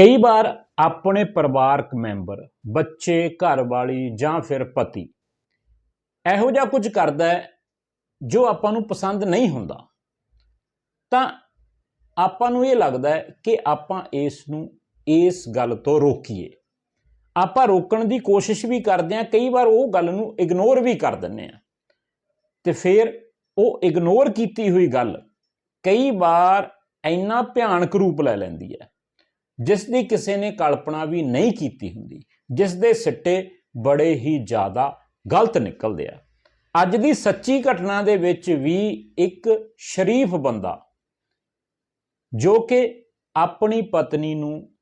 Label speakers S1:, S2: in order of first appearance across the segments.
S1: ਕਈ ਵਾਰ ਆਪਣੇ ਪਰਿਵਾਰਕ ਮੈਂਬਰ, ਬੱਚੇ ਘਰ ਵਾਲੀ ਜਾਂ ਫਿਰ ਪਤੀ ਇਹੋ ਜਿਹਾ ਕੁਝ ਕਰਦਾ ਹੈ ਜੋ ਆਪਾਂ ਨੂੰ ਪਸੰਦ ਨਹੀਂ ਹੁੰਦਾ। ਤਾਂ ਆਪਾਂ ਨੂੰ ਇਹ ਲੱਗਦਾ ਹੈ ਕਿ ਆਪਾਂ ਇਸ ਨੂੰ ਇਸ ਗੱਲ ਤੋਂ ਰੋਕੀਏ। ਆਪਾਂ ਰੋਕਣ ਦੀ ਕੋਸ਼ਿਸ਼ ਵੀ ਕਰਦੇ ਹਾਂ, ਕਈ ਵਾਰ ਉਹ ਗੱਲ ਨੂੰ ਇਗਨੋਰ ਵੀ ਕਰ ਦਿੰਦੇ ਆ ਤੇ ਫਿਰ ਉਹ ਇਗਨੋਰ ਕੀਤੀ ਹੋਈ ਗੱਲ ਕਈ ਵਾਰ ਇੰਨਾ ਭਿਆਨਕ ਰੂਪ ਲੈ ਲੈਂਦੀ ਹੈ ਜਿਸ ਦੀ ਕਿਸੇ ਨੇ ਕਲਪਨਾ ਵੀ ਨਹੀਂ ਕੀਤੀ ਹੁੰਦੀ ਜਿਸ ਦੇ ਸਿੱਟੇ ਬੜੇ ਹੀ ਜ਼ਿਆਦਾ ਗਲਤ ਨਿਕਲਦੇ ਆ। ਅੱਜ ਦੀ ਸੱਚੀ ਘਟਨਾ ਦੇ ਵਿੱਚ ਵੀ ਇੱਕ ਸ਼ਰੀਫ ਬੰਦਾ ਜੋ ਕਿ ਆਪਣੀ ਪਤਨੀ ਨੂੰ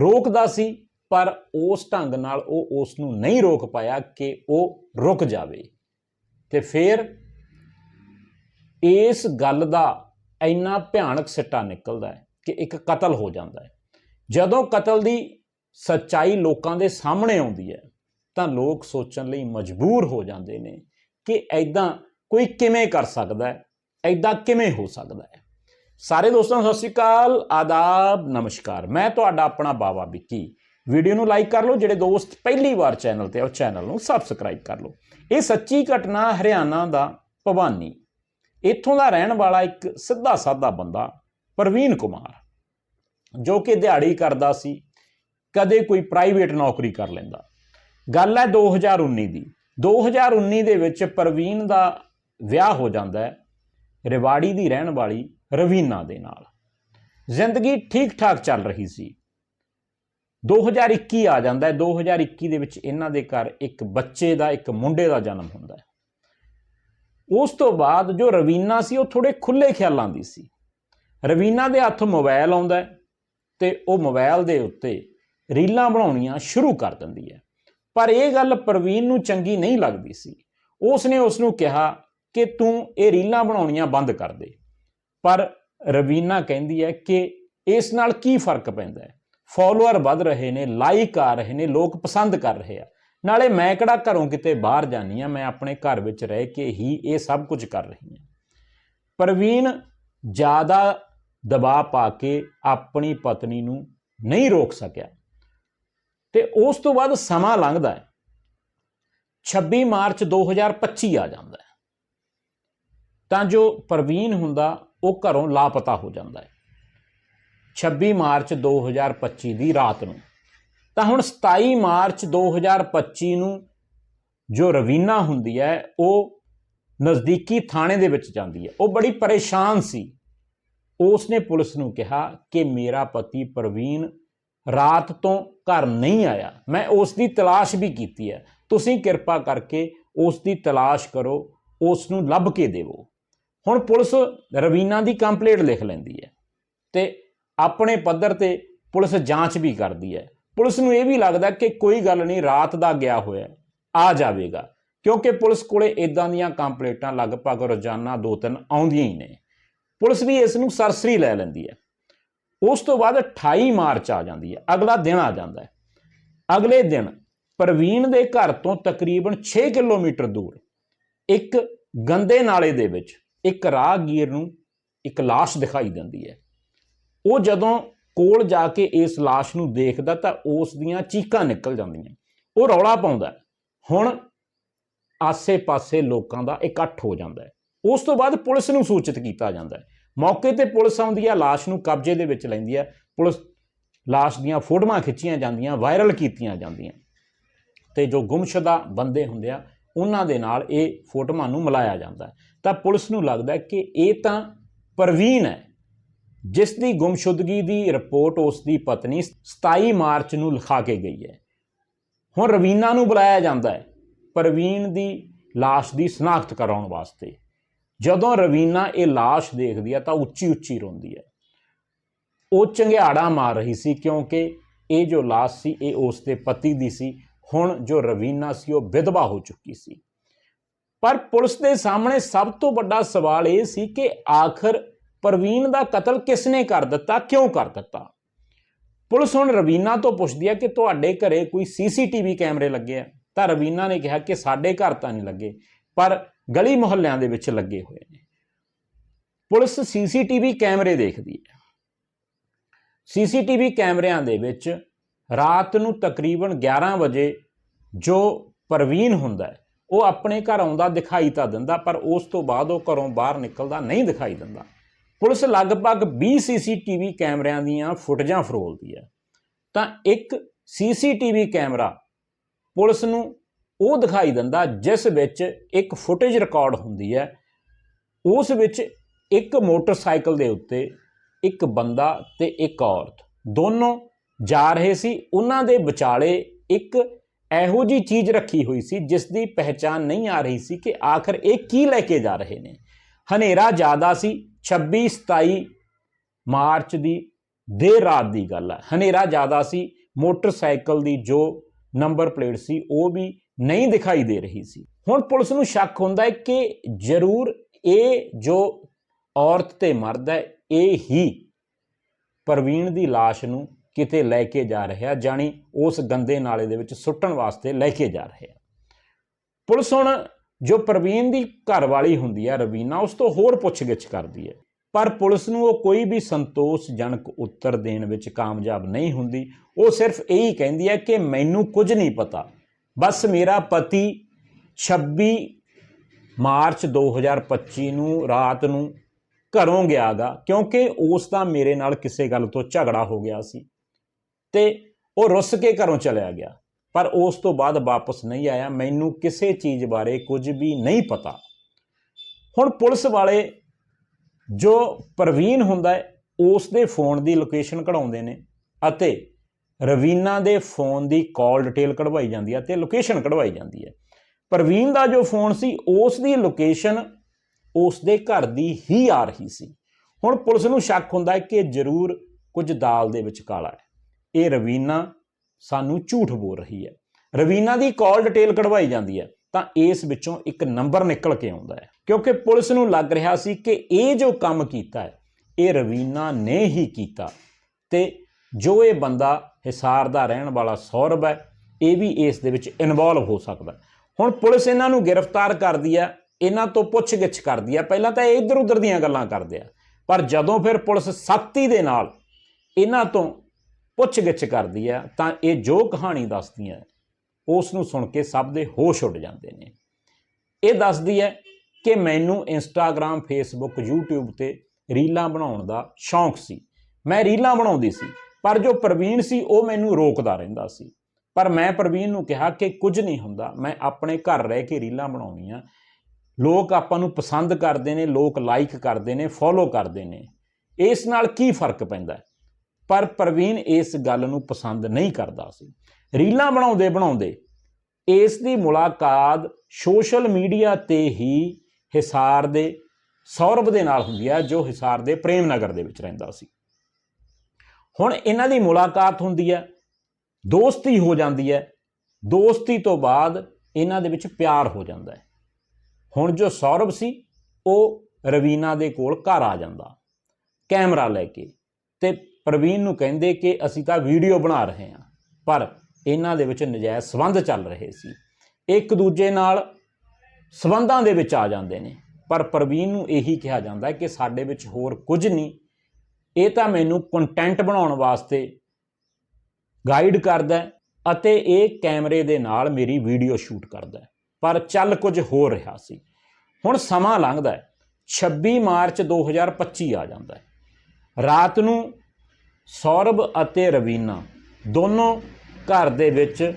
S1: ਰੋਕਦਾ ਸੀ, ਪਰ ਉਸ ਢੰਗ ਨਾਲ ਉਹ ਉਸ ਨੂੰ ਨਹੀਂ ਰੋਕ ਪਾਇਆ ਕਿ ਉਹ ਰੁਕ ਜਾਵੇ। ਤੇ ਫਿਰ ਇਸ ਗੱਲ ਦਾ ਇੰਨਾ ਭਿਆਨਕ ਸਿੱਟਾ ਨਿਕਲਦਾ ਹੈ ਕਿ ਇੱਕ ਕਤਲ ਹੋ ਜਾਂਦਾ ਹੈ। ਜਦੋਂ ਕਤਲ ਦੀ ਸੱਚਾਈ ਲੋਕਾਂ ਦੇ ਸਾਹਮਣੇ ਆਉਂਦੀ ਹੈ, ਤਾਂ ਲੋਕ ਸੋਚਣ ਲਈ ਮਜਬੂਰ ਹੋ ਜਾਂਦੇ ਨੇ ਕਿ ਐਦਾਂ ਕੋਈ ਕਿਵੇਂ ਕਰ ਸਕਦਾ ਹੈ ਐਦਾਂ ਕਿਵੇਂ ਹੋ ਸਕਦਾ ਹੈ। ਸਾਰੇ ਦੋਸਤਾਂ ਨੂੰ ਸਤਿ ਸ਼੍ਰੀ ਅਕਾਲ, ਆਦਾਬ, ਨਮਸਕਾਰ। ਮੈਂ ਤੁਹਾਡਾ ਆਪਣਾ ਬਾਵਾ ਵਿੱਕੀ। ਵੀਡੀਓ ਨੂੰ ਲਾਈਕ ਕਰ ਲਓ, ਜਿਹੜੇ ਦੋਸਤ ਪਹਿਲੀ ਵਾਰ ਚੈਨਲ ਤੇ ਆ, ਉਹ ਚੈਨਲ ਨੂੰ ਸਬਸਕ੍ਰਾਈਬ ਕਰ ਲਓ। ਇਹ ਸੱਚੀ ਘਟਨਾ ਹਰਿਆਣਾ ਦਾ ਭਵਾਨੀ। ਇੱਥੋਂ ਦਾ ਰਹਿਣ ਵਾਲਾ ਇੱਕ ਸਿੱਧਾ ਸਾਦਾ ਬੰਦਾ, ਪ੍ਰਵੀਨ ਕੁਮਾਰ। ਜੋ ਕਿ ਦਿਹਾੜੀ ਕਰਦਾ ਸੀ, ਕਦੇ ਕੋਈ ਪ੍ਰਾਈਵੇਟ ਨੌਕਰੀ ਕਰ ਲੈਂਦਾ। ਗੱਲ ਹੈ 2019 ਦੀ। 2019 ਦੇ ਵਿੱਚ ਪ੍ਰਵੀਨ ਦਾ ਵਿਆਹ ਹੋ ਜਾਂਦਾ ਹੈ, ਰਿਵਾੜੀ ਦੀ ਰਹਿਣ ਵਾਲੀ ਰਵੀਨਾ ਦੇ ਨਾਲ। ਜ਼ਿੰਦਗੀ ਠੀਕ ਠਾਕ ਚੱਲ ਰਹੀ ਸੀ। 2021 ਆ ਜਾਂਦਾ ਹੈ 2021 ਦੇ ਵਿੱਚ ਇਹਨਾਂ ਦੇ ਘਰ ਇੱਕ ਬੱਚੇ ਦਾ, ਇੱਕ ਮੁੰਡੇ ਦਾ ਜਨਮ ਹੁੰਦਾ ਹੈ। ਉਸ ਤੋਂ ਬਾਅਦ ਜੋ ਰਵੀਨਾ ਸੀ, ਉਹ ਥੋੜੇ ਖੁੱਲੇ ਖਿਆਲਾਂ ਦੀ ਸੀ। ਰਵੀਨਾ ਦੇ ਹੱਥ ਮੋਬਾਈਲ ਆਉਂਦਾ ਹੈ ਤੇ ਉਹ ਮੋਬਾਈਲ ਦੇ ਉੱਤੇ ਰੀਲਾਂ ਬਣਾਉਣੀਆਂ ਸ਼ੁਰੂ ਕਰ ਦਿੰਦੀ ਹੈ। ਪਰ ਇਹ ਗੱਲ ਪ੍ਰਵੀਨ ਨੂੰ ਚੰਗੀ ਨਹੀਂ ਲੱਗਦੀ ਸੀ। ਉਸ ਨੇ ਉਸ ਨੂੰ ਕਿਹਾ ਕਿ ਤੂੰ ਇਹ ਰੀਲਾਂ ਬਣਾਉਣੀਆਂ ਬੰਦ ਕਰ ਦੇ। ਪਰ ਰਵੀਨਾ ਕਹਿੰਦੀ ਹੈ ਕਿ ਇਸ ਨਾਲ ਕੀ ਫ਼ਰਕ ਪੈਂਦਾ ਹੈ? ਫਾਲੋਅਰ ਵੱਧ ਰਹੇ ਨੇ, ਲਾਈਕ ਆ ਰਹੇ ਨੇ, ਲੋਕ ਪਸੰਦ ਕਰ ਰਹੇ ਆ। ਨਾਲੇ ਮੈਂ ਕਿਹੜਾ ਘਰੋਂ ਕਿਤੇ ਬਾਹਰ ਜਾਨੀ ਆ ਮੈਂ ਆਪਣੇ ਘਰ ਵਿੱਚ ਰਹਿ ਕੇ ਹੀ ਇਹ ਸਭ ਕੁਝ ਕਰ ਰਹੀ ਹਾਂ। ਪ੍ਰਵੀਨ ਜ਼ਿਆਦਾ ਦਬਾਅ ਪਾ ਕੇ ਆਪਣੀ ਪਤਨੀ ਨੂੰ ਨਹੀਂ ਰੋਕ ਸਕਿਆ। ਤੇ ਉਸ ਤੋਂ ਬਾਅਦ ਸਮਾਂ ਲੰਘਦਾ ਹੈ। 26 ਮਾਰਚ 2025 ਆ ਜਾਂਦਾ ਹੈ। ਤਾਂ ਜੋ ਪ੍ਰਵੀਨ ਹੁੰਦਾ, ਉਹ ਘਰੋਂ ਲਾਪਤਾ ਹੋ ਜਾਂਦਾ ਹੈ। 26 ਮਾਰਚ 2025 ਦੀ ਰਾਤ ਨੂੰ। ਤਾਂ ਹੁਣ 27 ਮਾਰਚ 2025 ਨੂੰ ਜੋ ਰਵੀਨਾ ਹੁੰਦੀ ਹੈ, ਉਹ ਨਜ਼ਦੀਕੀ ਥਾਣੇ ਦੇ ਵਿੱਚ ਜਾਂਦੀ ਹੈ। ਉਹ ਬੜੀ ਪਰੇਸ਼ਾਨ ਸੀ। ਉਸ ਨੇ ਪੁਲਿਸ ਨੂੰ ਕਿਹਾ ਕਿ ਮੇਰਾ ਪਤੀ ਪ੍ਰਵੀਨ ਰਾਤ ਤੋਂ ਘਰ ਨਹੀਂ ਆਇਆ। ਮੈਂ ਉਸ ਦੀ ਤਲਾਸ਼ ਵੀ ਕੀਤੀ ਹੈ। ਤੁਸੀਂ ਕਿਰਪਾ ਕਰਕੇ ਉਸ ਦੀ ਤਲਾਸ਼ ਕਰੋ ਉਸ ਨੂੰ ਲੱਭ ਕੇ ਦੇਵੋ। ਹੁਣ ਪੁਲਿਸ ਰਵੀਨਾ ਦੀ ਕੰਪਲੇਂਟ ਲਿਖ ਲੈਂਦੀ ਹੈ ਤੇ ਆਪਣੇ ਪੱਧਰ ਤੇ ਪੁਲਿਸ ਜਾਂਚ ਵੀ ਕਰਦੀ ਹੈ। ਪੁਲਿਸ ਨੂੰ ਇਹ ਵੀ ਲੱਗਦਾ ਕਿ ਕੋਈ ਗੱਲ ਨਹੀਂ, ਰਾਤ ਦਾ ਗਿਆ ਹੋਇਆ ਆ ਜਾਵੇਗਾ। ਕਿਉਂਕਿ ਪੁਲਿਸ ਕੋਲੇ ਇਦਾਂ ਦੀਆਂ ਕੰਪਲੇਂਟਾਂ ਲਗਭਗ ਰੋਜ਼ਾਨਾ ਦੋ ਤਿੰਨ ਆਉਂਦੀਆਂ ਹੀ ਨੇ। ਪੁਲਿਸ ਵੀ ਇਸ ਨੂੰ ਸਰਸਰੀ ਲੈ ਲੈਂਦੀ ਹੈ। ਉਸ ਤੋਂ ਬਾਅਦ 28 ਮਾਰਚ ਆ ਜਾਂਦੀ ਹੈ। ਅਗਲਾ ਦਿਨ ਆ ਜਾਂਦਾ ਹੈ। ਅਗਲੇ ਦਿਨ ਪ੍ਰਵੀਨ ਦੇ ਘਰ ਤੋਂ ਤਕਰੀਬਨ 6 ਕਿਲੋਮੀਟਰ ਦੂਰ ਇੱਕ ਗੰਦੇ ਨਾਲੇ ਦੇ ਵਿੱਚ ਇੱਕ ਰਾਹਗੀਰ ਨੂੰ ਇੱਕ ਲਾਸ਼ ਦਿਖਾਈ ਦਿੰਦੀ ਹੈ। ਉਹ ਜਦੋਂ ਕੋਲ ਜਾ ਕੇ ਇਸ ਲਾਸ਼ ਨੂੰ ਦੇਖਦਾ ਤਾਂ ਉਸ ਦੀਆਂ ਚੀਕਾਂ ਨਿਕਲ ਜਾਂਦੀਆਂ। ਉਹ ਰੌਲਾ ਪਾਉਂਦਾ ਹੁਣ ਆਸੇ-ਪਾਸੇ ਲੋਕਾਂ ਦਾ ਇਕੱਠ ਹੋ ਜਾਂਦਾ ਹੈ। ਉਸ ਤੋਂ ਬਾਅਦ ਪੁਲਿਸ ਨੂੰ ਸੂਚਿਤ ਕੀਤਾ ਜਾਂਦਾ ਹੈ। ਮੌਕੇ ਤੇ ਪੁਲਿਸ ਆਉਂਦੀ ਹੈ, ਲਾਸ਼ ਨੂੰ ਕਬਜ਼ੇ ਦੇ ਵਿੱਚ ਲੈਂਦੀ ਹੈ। ਪੁਲਿਸ ਲਾਸ਼ ਦੀਆਂ ਫੋਟੋਆਂ ਖਿੱਚੀਆਂ ਜਾਂਦੀਆਂ, ਵਾਇਰਲ ਕੀਤੀਆਂ ਜਾਂਦੀਆਂ। ਤੇ ਜੋ ਗੁੰਮਸ਼ੁਦਾ ਬੰਦੇ ਹੁੰਦੇ ਆ, ਉਹਨਾਂ ਦੇ ਨਾਲ ਇਹ ਫੋਟੋਆਂ ਨੂੰ ਮਿਲਾਇਆ ਜਾਂਦਾ ਤਾਂ ਪੁਲਿਸ ਨੂੰ ਲੱਗਦਾ ਕਿ ਇਹ ਤਾਂ ਪ੍ਰਵੀਨ ਹੈ, ਜਿਸ ਦੀ ਗੁੰਮਸ਼ੁਦਗੀ ਦੀ ਰਿਪੋਰਟ ਉਸ ਦੀ ਪਤਨੀ 27 ਮਾਰਚ ਨੂੰ ਲਿਖਾ ਕੇ ਗਈ ਹੈ। ਹੁਣ ਰਵੀਨਾ ਨੂੰ ਬੁਲਾਇਆ ਜਾਂਦਾ ਹੈ ਪ੍ਰਵੀਨ ਦੀ লাশ ਦੀ ਸ਼ਨਾਖਤ ਕਰਾਉਣ ਵਾਸਤੇ। ਜਦੋਂ ਰਵੀਨਾ ਇਹ লাশ ਦੇਖਦੀ ਹੈ ਤਾਂ ਉੱਚੀ ਉੱਚੀ ਰੋਂਦੀ ਹੈ ਉਹ ਚੰਗਿਆੜਾ ਮਾਰ ਰਹੀ ਸੀ ਕਿਉਂਕਿ ਇਹ ਜੋ লাশ ਸੀ ਇਹ ਉਸ ਦੇ ਪਤੀ ਦੀ ਸੀ ਹੁਣ ਜੋ ਰਵੀਨਾ ਸੀ ਉਹ ਵਿਧਵਾ ਹੋ ਚੁੱਕੀ ਸੀ ਪਰ ਪੁਲਿਸ ਦੇ ਸਾਹਮਣੇ ਸਭ ਤੋਂ ਵੱਡਾ ਸਵਾਲ ਇਹ ਸੀ ਕਿ ਆਖਰ ਪ੍ਰਵੀਨ ਦਾ ਕਤਲ ਕਿਸ ਨੇ ਕਰ ਦਿੱਤਾ ਕਿਉਂ ਕਰ ਦਿੱਤਾ ਪੁਲਿਸ ਹੁਣ ਰਵੀਨਾ ਤੋਂ ਪੁੱਛਦੀ ਹੈ ਕਿ ਤੁਹਾਡੇ ਘਰੇ ਕੋਈ ਸੀਸੀਟੀਵੀ ਕੈਮਰੇ ਲੱਗੇ ਆ ਤਾਂ ਰਵੀਨਾ ਨੇ ਕਿਹਾ ਕਿ ਸਾਡੇ ਘਰ ਤਾਂ ਨਹੀਂ ਲੱਗੇ ਪਰ ਗਲੀ ਮੁਹੱਲਿਆਂ ਦੇ ਵਿੱਚ ਲੱਗੇ ਹੋਏ ਨੇ। ਪੁਲਿਸ ਸੀਸੀਟੀਵੀ ਕੈਮਰੇ ਦੇਖਦੀ ਹੈ। ਸੀਸੀਟੀਵੀ ਕੈਮਰਿਆਂ ਦੇ ਵਿੱਚ ਰਾਤ ਨੂੰ ਤਕਰੀਬਨ 11 ਵਜੇ ਜੋ ਪ੍ਰਵੀਨ ਹੁੰਦਾ ਹੈ, ਉਹ ਆਪਣੇ ਘਰ ਆਉਂਦਾ ਦਿਖਾਈ ਤਾਂ ਦਿੰਦਾ ਪਰ ਉਸ ਤੋਂ ਬਾਅਦ ਉਹ ਘਰੋਂ ਬਾਹਰ ਨਿਕਲਦਾ ਨਹੀਂ ਦਿਖਾਈ ਦਿੰਦਾ। ਪੁਲਿਸ ਲਗਭਗ 20 ਸੀਸੀਟੀਵੀ ਕੈਮਰਿਆਂ ਦੀਆਂ ਫੁਟੇਜਾਂ ਫਰੋਲਦੀ ਹੈ। ਤਾਂ ਇੱਕ ਸੀਸੀਟੀਵੀ ਕੈਮਰਾ ਪੁਲਿਸ ਨੂੰ ਉਹ ਦਿਖਾਈ ਦਿੰਦਾ ਜਿਸ ਵਿੱਚ ਇੱਕ ਫੁਟੇਜ ਰਿਕਾਰਡ ਹੁੰਦੀ ਹੈ। ਉਸ ਵਿੱਚ ਇੱਕ ਮੋਟਰਸਾਈਕਲ ਦੇ ਉੱਤੇ ਇੱਕ ਬੰਦਾ ਤੇ ਇੱਕ ਔਰਤ। ਦੋਨੋਂ ਜਾ ਰਹੇ ਸੀ। ਉਹਨਾਂ ਦੇ ਵਿਚਾਲੇ ਇੱਕ ਇਹੋ ਜੀ ਚੀਜ਼ ਰੱਖੀ ਹੋਈ ਸੀ ਜਿਸ ਦੀ ਪਹਿਚਾਨ ਨਹੀਂ ਆ ਰਹੀ ਸੀ ਕਿ ਆਖਰ ਇਹ ਕੀ ਲੈ ਕੇ ਜਾ ਰਹੇ ਨੇ। ਹਨੇਰਾ ਜ਼ਿਆਦਾ ਸੀ। 26 27 ਮਾਰਚ ਦੀ ਦੇਰ ਰਾਤ ਦੀ ਗੱਲ ਹੈ। ਹਨੇਰਾ ਜ਼ਿਆਦਾ ਸੀ। ਮੋਟਰਸਾਈਕਲ ਦੀ ਜੋ ਨੰਬਰ ਪਲੇਟ ਸੀ ਉਹ ਵੀ ਨਹੀਂ ਦਿਖਾਈ ਦੇ ਰਹੀ ਸੀ। ਹੁਣ ਪੁਲਿਸ ਨੂੰ ਸ਼ੱਕ ਹੁੰਦਾ ਹੈ ਕਿ ਜ਼ਰੂਰ ਇਹ ਜੋ ਔਰਤ ਤੇ ਮਰਦ ਹੈ, ਇਹ ਹੀ ਪ੍ਰਵੀਨ ਦੀ লাশ ਨੂੰ ਕਿਤੇ ਲੈ ਕੇ ਜਾ ਰਿਹਾ, ਜਾਣੀ ਉਸ ਗੰਦੇ ਨਾਲੇ ਦੇ ਵਿੱਚ ਸੁੱਟਣ ਵਾਸਤੇ ਲੈ ਕੇ ਜਾ ਰਿਹਾ। ਪੁਲਿਸ ਹੁਣ ਜੋ ਪ੍ਰਵੀਨ ਦੀ ਘਰਵਾਲੀ ਹੁੰਦੀ ਹੈ ਰਵੀਨਾ, ਉਸ ਤੋਂ ਹੋਰ ਪੁੱਛਗਿੱਛ ਕਰਦੀ ਹੈ। ਪਰ ਪੁਲਿਸ ਨੂੰ ਉਹ ਕੋਈ ਵੀ ਸੰਤੋਸ਼ਜਨਕ ਉੱਤਰ ਦੇਣ ਵਿੱਚ ਕਾਮਯਾਬ ਨਹੀਂ ਹੁੰਦੀ। ਉਹ ਸਿਰਫ ਇਹੀ ਕਹਿੰਦੀ ਹੈ ਕਿ ਮੈਨੂੰ ਕੁਝ ਨਹੀਂ ਪਤਾ। ਬਸ ਮੇਰਾ ਪਤੀ 26 ਮਾਰਚ 2025 ਨੂੰ ਰਾਤ ਨੂੰ ਘਰੋਂ ਗਿਆਗਾ ਕਿਉਂਕਿ ਉਸ ਦਾ ਮੇਰੇ ਨਾਲ ਕਿਸੇ ਗੱਲ ਤੋਂ ਝਗੜਾ ਹੋ ਗਿਆ ਸੀ ਤੇ ਉਹ ਰੁੱਸ ਕੇ ਘਰੋਂ ਚਲਿਆ ਗਿਆ। ਪਰ ਉਸ ਤੋਂ ਬਾਅਦ ਵਾਪਸ ਨਹੀਂ ਆਇਆ। ਮੈਨੂੰ ਕਿਸੇ ਚੀਜ਼ ਬਾਰੇ ਕੁਝ ਵੀ ਨਹੀਂ ਪਤਾ। ਹੁਣ ਪੁਲਿਸ ਵਾਲੇ ਜੋ ਪ੍ਰਵੀਨ ਹੁੰਦਾ ਹੈ, ਉਸ ਦੇ ਫੋਨ ਦੀ ਲੋਕੇਸ਼ਨ ਕਢਾਉਂਦੇ ਨੇ ਅਤੇ ਰਵੀਨਾ ਦੇ ਫੋਨ ਦੀ ਕਾਲ ਡਿਟੇਲ ਕਢਵਾਈ ਜਾਂਦੀ ਹੈ ਤੇ ਲੋਕੇਸ਼ਨ ਕਢਵਾਈ ਜਾਂਦੀ ਹੈ। ਪ੍ਰਵੀਨ ਦਾ ਜੋ ਫੋਨ ਸੀ, ਉਸ ਦੀ ਲੋਕੇਸ਼ਨ ਉਸ ਦੇ ਘਰ ਦੀ ਹੀ ਆ ਰਹੀ ਸੀ। ਹੁਣ ਪੁਲਿਸ ਨੂੰ ਸ਼ੱਕ ਹੁੰਦਾ ਹੈ ਕਿ ਜ਼ਰੂਰ ਕੁਝ ਦਾਲ ਦੇ ਵਿੱਚ ਕਾਲਾ ਹੈ। ਇਹ ਰਵੀਨਾ ਸਾਨੂੰ ਝੂਠ ਬੋਲ ਰਹੀ ਹੈ। ਰਵੀਨਾ ਦੀ ਕਾਲ ਡਿਟੇਲ ਕਢਵਾਈ ਜਾਂਦੀ ਹੈ ਤਾਂ ਇਸ ਵਿੱਚੋਂ ਇੱਕ ਨੰਬਰ ਨਿਕਲ ਕੇ ਆਉਂਦਾ ਹੈ। ਕਿਉਂਕਿ ਪੁਲਿਸ ਨੂੰ ਲੱਗ ਰਿਹਾ ਸੀ ਕਿ ਇਹ ਜੋ ਕੰਮ ਕੀਤਾ ਹੈ, ਇਹ ਰਵੀਨਾ ਨੇ ਹੀ ਕੀਤਾ ਤੇ ਜੋ ਇਹ ਬੰਦਾ ਹਿਸਾਰ ਦਾ ਰਹਿਣ ਵਾਲਾ ਸੌਰਭ ਹੈ, ਇਹ ਵੀ ਇਸ ਦੇ ਵਿੱਚ ਇਨਵੋਲਵ ਹੋ ਸਕਦਾ ਹੁਣ ਪੁਲਿਸ ਇਹਨਾਂ ਨੂੰ ਗ੍ਰਿਫਤਾਰ ਕਰਦੀ ਹੈ ਇਹਨਾਂ ਤੋਂ ਪੁੱਛਗਿੱਛ ਕਰਦੀ ਹੈ ਪਹਿਲਾਂ ਤਾਂ ਇਹ ਇੱਧਰ ਉੱਧਰ ਦੀਆਂ ਗੱਲਾਂ ਕਰਦੇ ਆ, ਪਰ ਜਦੋਂ ਫਿਰ ਪੁਲਿਸ ਸਖਤੀ ਦੇ ਨਾਲ ਇਹਨਾਂ ਤੋਂ ਪੁੱਛਗਿੱਛ ਕਰਦੀ ਹੈ ਤਾਂ ਇਹ ਜੋ ਕਹਾਣੀ ਦੱਸਦੀ ਹੈ ਉਸ ਨੂੰ ਸੁਣ ਕੇ ਸਭ ਦੇ ਹੋਸ਼ ਉੱਡ ਜਾਂਦੇ ਨੇ। ਇਹ ਦੱਸਦੀ ਹੈ ਕਿ ਮੈਨੂੰ ਇੰਸਟਾਗ੍ਰam ਫੇਸਬੁੱਕ YouTube ਤੇ ਰੀਲਾਂ ਬਣਾਉਣ ਦਾ ਸ਼ੌਂਕ ਸੀ। ਮੈਂ ਰੀਲਾਂ ਬਣਾਉਂਦੀ ਸੀ। ਪਰ ਜੋ ਪ੍ਰਵੀਨ ਸੀ, ਉਹ ਮੈਨੂੰ ਰੋਕਦਾ ਰਹਿੰਦਾ ਸੀ। ਪਰ ਮੈਂ ਪ੍ਰਵੀਨ ਨੂੰ ਕਿਹਾ ਕਿ ਕੁਝ ਨਹੀਂ ਹੁੰਦਾ, ਮੈਂ ਆਪਣੇ ਘਰ ਰਹਿ ਕੇ ਰੀਲਾਂ ਬਣਾਉਣੀਆਂ ਲੋਕ ਆਪਾਂ ਨੂੰ ਪਸੰਦ ਕਰਦੇ ਨੇ, ਲੋਕ ਲਾਈਕ ਕਰਦੇ ਨੇ ਫੋਲੋ ਕਰਦੇ ਨੇ। ਇਸ ਨਾਲ ਕੀ ਫ਼ਰਕ ਪੈਂਦਾ? ਪਰ ਪ੍ਰਵੀਨ ਇਸ ਗੱਲ ਨੂੰ ਪਸੰਦ ਨਹੀਂ ਕਰਦਾ ਸੀ। ਰੀਲਾਂ ਬਣਾਉਂਦੇ ਬਣਾਉਂਦੇ ਇਸ ਦੀ ਮੁਲਾਕਾਤ ਸੋਸ਼ਲ ਮੀਡੀਆ ਤੇ ਹੀ ਹਿਸਾਰ ਦੇ ਸੌਰਵ ਦੇ ਨਾਲ ਹੁੰਦੀ ਹੈ ਜੋ ਹਿਸਾਰ ਦੇ ਪ੍ਰੇਮ ਨਗਰ ਦੇ ਵਿੱਚ ਰਹਿੰਦਾ ਸੀ। ਹੁਣ ਇਹਨਾਂ ਦੀ ਮੁਲਾਕਾਤ ਹੁੰਦੀ ਹੈ, ਦੋਸਤੀ ਹੋ ਜਾਂਦੀ ਹੈ, ਦੋਸਤੀ ਤੋਂ ਬਾਅਦ ਇਹਨਾਂ ਦੇ ਵਿੱਚ ਪਿਆਰ ਹੋ ਜਾਂਦਾ ਹੈ। ਹੁਣ ਜੋ ਸੌਰਵ ਸੀ, ਉਹ ਰਵੀਨਾ ਦੇ ਕੋਲ ਘਰ ਆ ਜਾਂਦਾ, ਕੈਮਰਾ ਲੈ ਕੇ ਤੇ ਪ੍ਰਵੀਨ ਨੂੰ ਕਹਿੰਦੇ ਕਿ ਅਸੀਂ ਤਾਂ ਵੀਡੀਓ ਬਣਾ ਰਹੇ ਹਾਂ, ਪਰ ਇਹਨਾਂ ਦੇ ਵਿੱਚ ਨਜਾਇਜ਼ ਸਬੰਧ ਚੱਲ ਰਹੇ ਸੀ। ਇੱਕ ਦੂਜੇ ਨਾਲ ਸਬੰਧਾਂ ਦੇ ਵਿੱਚ ਆ ਜਾਂਦੇ ਨੇ, ਪਰ ਪ੍ਰਵੀਨ ਨੂੰ ਇਹੀ ਕਿਹਾ ਜਾਂਦਾ ਕਿ ਸਾਡੇ ਵਿੱਚ ਹੋਰ ਕੁਝ ਨਹੀਂ ਇਹ ਤਾਂ ਮੈਨੂੰ ਕੰਟੈਂਟ ਬਣਾਉਣ ਵਾਸਤੇ ਗਾਈਡ ਕਰਦਾ ਅਤੇ ਇਹ ਕੈਮਰੇ ਦੇ ਨਾਲ ਮੇਰੀ ਵੀਡੀਓ ਸ਼ੂਟ ਕਰਦਾ ਪਰ ਚੱਲ ਕੁਝ ਹੋ ਰਿਹਾ ਸੀ। ਹੁਣ ਸਮਾਂ ਲੰਘਦਾ ਹੈ। 26 ਮਾਰਚ 2025 ਆ ਜਾਂਦਾ ਹੈ। ਰਾਤ ਨੂੰ ਸੌਰਭ ਅਤੇ ਰਵੀਨਾ ਦੋਨੋਂ ਘਰ ਦੇ ਵਿੱਚ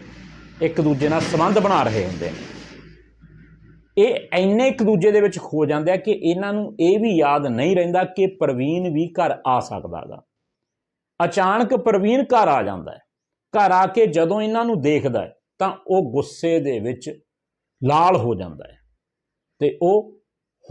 S1: ਇੱਕ ਦੂਜੇ ਨਾਲ ਸੰਬੰਧ ਬਣਾ ਰਹੇ ਹੁੰਦੇ ਨੇ। ਇਹ ਇੰਨੇ ਇੱਕ ਦੂਜੇ ਦੇ ਵਿੱਚ ਖੋ ਜਾਂਦੇ ਆ ਕਿ ਇਹਨਾਂ ਨੂੰ ਇਹ ਵੀ ਯਾਦ ਨਹੀਂ ਰਹਿੰਦਾ ਕਿ ਪ੍ਰਵੀਨ ਵੀ ਘਰ ਆ ਸਕਦਾ ਗਾ ਅਚਾਨਕ ਪ੍ਰਵੀਨ ਘਰ ਆ ਜਾਂਦਾ ਹੈ। ਘਰ ਆ ਕੇ ਜਦੋਂ ਇਹਨਾਂ ਨੂੰ ਦੇਖਦਾ ਹੈ, ਤਾਂ ਉਹ ਗੁੱਸੇ ਦੇ ਵਿੱਚ ਲਾਲ ਹੋ ਜਾਂਦਾ ਹੈ। ਤੇ ਉਹ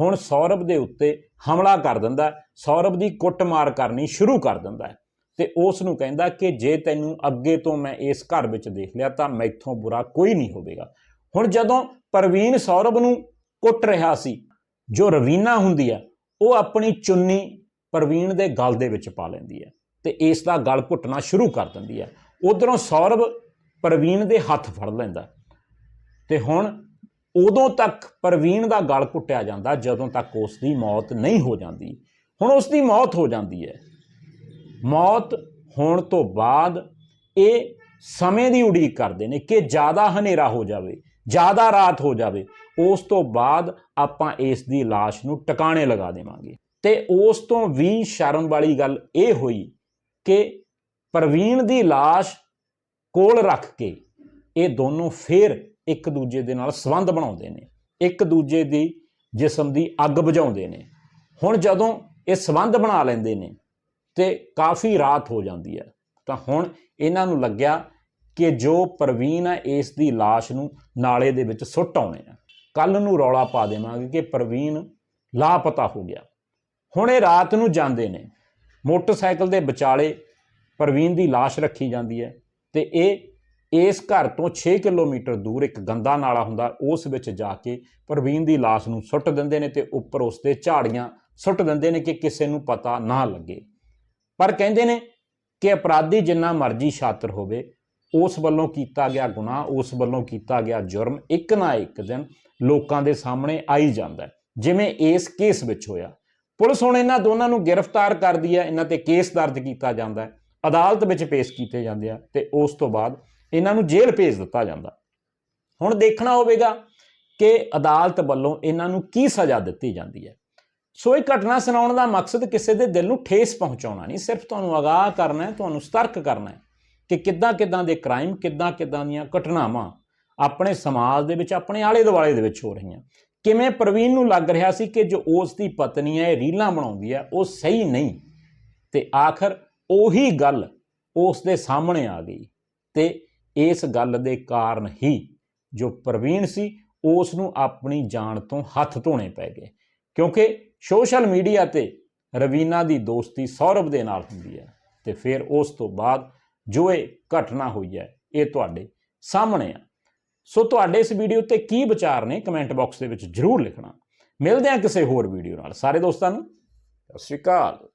S1: ਹੁਣ ਸੌਰਭ ਦੇ ਉੱਤੇ ਹਮਲਾ ਕਰ ਦਿੰਦਾ ਸੌਰਭ ਦੀ ਕੁੱਟਮਾਰ ਕਰਨੀ ਸ਼ੁਰੂ ਕਰ ਦਿੰਦਾ ਹੈ ਤੇ ਉਸ ਨੂੰ ਕਹਿੰਦਾ ਕਿ ਜੇ ਤੈਨੂੰ ਅੱਗੇ ਤੋਂ ਮੈਂ ਇਸ ਘਰ ਵਿੱਚ ਦੇਖ ਲਿਆ ਤਾਂ ਮੈਥੋਂ ਬੁਰਾ ਕੋਈ ਨਹੀਂ ਹੋਵੇਗਾ। ਹੁਣ ਜਦੋਂ ਪ੍ਰਵੀਨ ਸੌਰਭ ਨੂੰ ਕੁੱਟ ਰਿਹਾ ਸੀ, ਜੋ ਰਵੀਨਾ ਹੁੰਦੀ ਹੈ ਉਹ ਆਪਣੀ ਚੁੰਨੀ ਪ੍ਰਵੀਨ ਦੇ ਗਲ ਦੇ ਵਿੱਚ ਪਾ ਲੈਂਦੀ ਹੈ ਤੇ ਇਸ ਦਾ ਗਲ ਘੁੱਟਣਾ ਸ਼ੁਰੂ ਕਰ ਦਿੰਦੀ ਹੈ ਉਧਰੋਂ ਸੌਰਭ ਪ੍ਰਵੀਨ ਦੇ ਹੱਥ ਫੜ ਲੈਂਦਾ। ਤੇ ਹੁਣ ਉਦੋਂ ਤੱਕ ਪ੍ਰਵੀਨ ਦਾ ਗਲ ਘੁੱਟਿਆ ਜਾਂਦਾ, ਜਦੋਂ ਤੱਕ ਉਸ ਦੀ ਮੌਤ ਨਹੀਂ ਹੋ ਜਾਂਦੀ। ਹੁਣ ਉਸ ਦੀ ਮੌਤ ਹੋ ਜਾਂਦੀ ਹੈ। ਮੌਤ ਹੋਣ ਤੋਂ ਬਾਅਦ ਇਹ ਸਮੇਂ ਦੀ ਉਡੀਕ ਕਰਦੇ ਨੇ ਕਿ ਜ਼ਿਆਦਾ ਹਨੇਰਾ ਹੋ ਜਾਵੇ। ਜ਼ਿਆਦਾ ਰਾਤ ਹੋ ਜਾਵੇ ਉਸ ਤੋਂ ਬਾਅਦ ਆਪਾਂ ਇਸ ਦੀ লাশ ਨੂੰ ਟਿਕਾਣੇ ਲਗਾ ਦੇਵਾਂਗੇ ਤੇ ਉਸ ਤੋਂ ਵੀ ਸ਼ਰਮ ਵਾਲੀ ਗੱਲ ਇਹ ਹੋਈ ਕਿ ਪ੍ਰਵੀਨ ਦੀ লাশ ਕੋਲ ਰੱਖ ਕੇ ਇਹ ਦੋਨੋਂ ਫੇਰ ਇੱਕ ਦੂਜੇ ਦੇ ਨਾਲ ਸੰਬੰਧ ਬਣਾਉਂਦੇ ਨੇ ਇੱਕ ਦੂਜੇ ਦੀ ਜਿਸਮ ਦੀ ਅੱਗ ਬੁਝਾਉਂਦੇ ਨੇ ਹੁਣ ਜਦੋਂ ਇਹ ਸੰਬੰਧ ਬਣਾ ਲੈਂਦੇ ਨੇ ਤੇ ਕਾਫੀ ਰਾਤ ਹੋ ਜਾਂਦੀ ਹੈ ਤਾਂ ਹੁਣ ਇਹਨਾਂ ਨੂੰ ਲੱਗਿਆ ਕਿ ਜੋ ਪ੍ਰਵੀਨ ਹੈ ਇਸ ਦੀ লাশ ਨੂੰ ਨਾਲੇ ਦੇ ਵਿੱਚ ਸੁੱਟ ਆਉਣੇ ਆ ਕੱਲ ਨੂੰ ਰੌਲਾ ਪਾ ਦੇਵਾਂਗੇ ਕਿ ਪ੍ਰਵੀਨ ਲਾਪਤਾ ਹੋ ਗਿਆ ਹੁਣ ਇਹ ਰਾਤ ਨੂੰ ਜਾਂਦੇ ਨੇ ਮੋਟਰਸਾਈਕਲ ਦੇ ਵਿਚਾਲੇ ਪ੍ਰਵੀਨ ਦੀ লাশ ਰੱਖੀ ਜਾਂਦੀ ਹੈ ਤੇ ਇਹ ਇਸ ਘਰ ਤੋਂ 6 ਕਿਲੋਮੀਟਰ ਦੂਰ ਇੱਕ ਗੰਦਾ ਨਾਲਾ ਹੁੰਦਾ ਉਸ ਵਿੱਚ ਜਾ ਕੇ ਪ੍ਰਵੀਨ ਦੀ লাশ ਨੂੰ ਸੁੱਟ ਦਿੰਦੇ ਨੇ ਤੇ ਉੱਪਰ ਉਸ ਤੇ ਝਾੜੀਆਂ ਸੁੱਟ ਦਿੰਦੇ ਨੇ ਕਿ ਕਿਸੇ ਨੂੰ ਪਤਾ ਨਾ ਲੱਗੇ ਪਰ ਕਹਿੰਦੇ ਨੇ ਕਿ ਅਪਰਾਧੀ ਜਿੰਨਾ ਮਰਜ਼ੀ ਛਾਤਰ ਹੋਵੇ ਉਸ ਵੱਲੋਂ ਕੀਤਾ ਗਿਆ ਗੁਨਾਹ, ਉਸ ਵੱਲੋਂ ਕੀਤਾ ਗਿਆ ਜੁਰਮ ਇੱਕ ਨਾ ਇੱਕ ਦਿਨ ਲੋਕਾਂ ਦੇ ਸਾਹਮਣੇ ਆਈ ਜਾਂਦਾ ਹੈ। ਜਿਵੇਂ ਇਸ ਕੇਸ ਵਿੱਚ ਹੋਇਆ। ਪੁਲਿਸ ਹੁਣ ਇਹਨਾਂ ਦੋਨਾਂ ਨੂੰ ਗ੍ਰਿਫਤਾਰ ਕਰਦੀ ਹੈ, ਇਹਨਾਂ ਤੇ ਕੇਸ ਦਰਜ ਕੀਤਾ ਜਾਂਦਾ ਹੈ। ਅਦਾਲਤ ਵਿੱਚ ਪੇਸ਼ ਕੀਤੇ ਜਾਂਦੇ ਆ ਤੇ ਉਸ ਤੋਂ ਬਾਅਦ ਇਹਨਾਂ ਨੂੰ ਜੇਲ੍ਹ ਭੇਜ ਦਿੱਤਾ ਜਾਂਦਾ। ਹੁਣ ਦੇਖਣਾ ਹੋਵੇਗਾ ਕਿ ਅਦਾਲਤ ਵੱਲੋਂ ਇਹਨਾਂ ਨੂੰ ਕੀ ਸਜ਼ਾ ਦਿੱਤੀ ਜਾਂਦੀ ਹੈ। ਸੋ ਇਹ ਘਟਨਾ ਸੁਣਾਉਣ ਦਾ ਮਕਸਦ ਕਿਸੇ ਦੇ ਦਿਲ ਨੂੰ ਠੇਸ ਪਹੁੰਚਾਉਣਾ ਨਹੀਂ, ਸਿਰਫ ਤੁਹਾਨੂੰ ਅਗਾਹ ਕਰਨਾ ਹੈ, ਤੁਹਾਨੂੰ ਸਤਰਕ ਕਰਨਾ ਹੈ। ਕਿ ਕਿੱਦਾਂ ਕਿੱਦਾਂ ਦੇ ਕ੍ਰਾਈਮ ਕਿੱਦਾਂ ਕਿੱਦਾਂ ਦੀਆਂ ਘਟਨਾਵਾਂ ਆਪਣੇ ਸਮਾਜ ਦੇ ਵਿੱਚ, ਆਪਣੇ ਆਲੇ ਦੁਆਲੇ ਦੇ ਵਿੱਚ ਹੋ ਰਹੀਆਂ। ਕਿਵੇਂ ਪ੍ਰਵੀਨ ਨੂੰ ਲੱਗ ਰਿਹਾ ਸੀ ਕਿ ਜੋ ਉਸ ਦੀ ਪਤਨੀ ਹੈ, ਇਹ ਰੀਲਾਂ ਬਣਾਉਂਦੀ ਹੈ, ਉਹ ਸਹੀ ਨਹੀਂ। ਤੇ ਆਖਰ ਉਹੀ ਗੱਲ ਉਸ ਦੇ ਸਾਹਮਣੇ ਆ ਗਈ। ਤੇ ਇਸ ਗੱਲ ਦੇ ਕਾਰਨ ਹੀ ਜੋ ਪ੍ਰਵੀਨ ਸੀ, ਉਸ ਨੂੰ ਆਪਣੀ ਜਾਨ ਤੋਂ ਹੱਥ ਧੋਣੇ ਪੈ ਗਏ। ਕਿਉਂਕਿ ਸੋਸ਼ਲ ਮੀਡੀਆ ਤੇ ਰਵੀਨਾ ਦੀ ਦੋਸਤੀ ਸੌਰਵ ਦੇ ਨਾਲ ਹੁੰਦੀ ਹੈ। ਤੇ ਫਿਰ ਉਸ ਤੋਂ ਬਾਅਦ ਜੋ ਇਹ ਘਟਨਾ ਹੋਈ ਹੈ, ਇਹ ਤੁਹਾਡੇ ਸਾਹਮਣੇ ਆ। ਸੋ ਤੁਹਾਡੇ ਇਸ ਵੀਡੀਓ ਤੇ ਕੀ ਵਿਚਾਰ ਨੇ, ਕਮੈਂਟ ਬਾਕਸ ਦੇ ਵਿੱਚ ਜਰੂਰ ਲਿਖਣਾ। ਮਿਲਦੇ ਹਾਂ ਕਿਸੇ ਹੋਰ ਵੀਡੀਓ ਨਾਲ। ਸਾਰੇ ਦੋਸਤਾਂ ਨੂੰ, ਸਤਿ ਸ਼੍ਰੀ ਅਕਾਲ।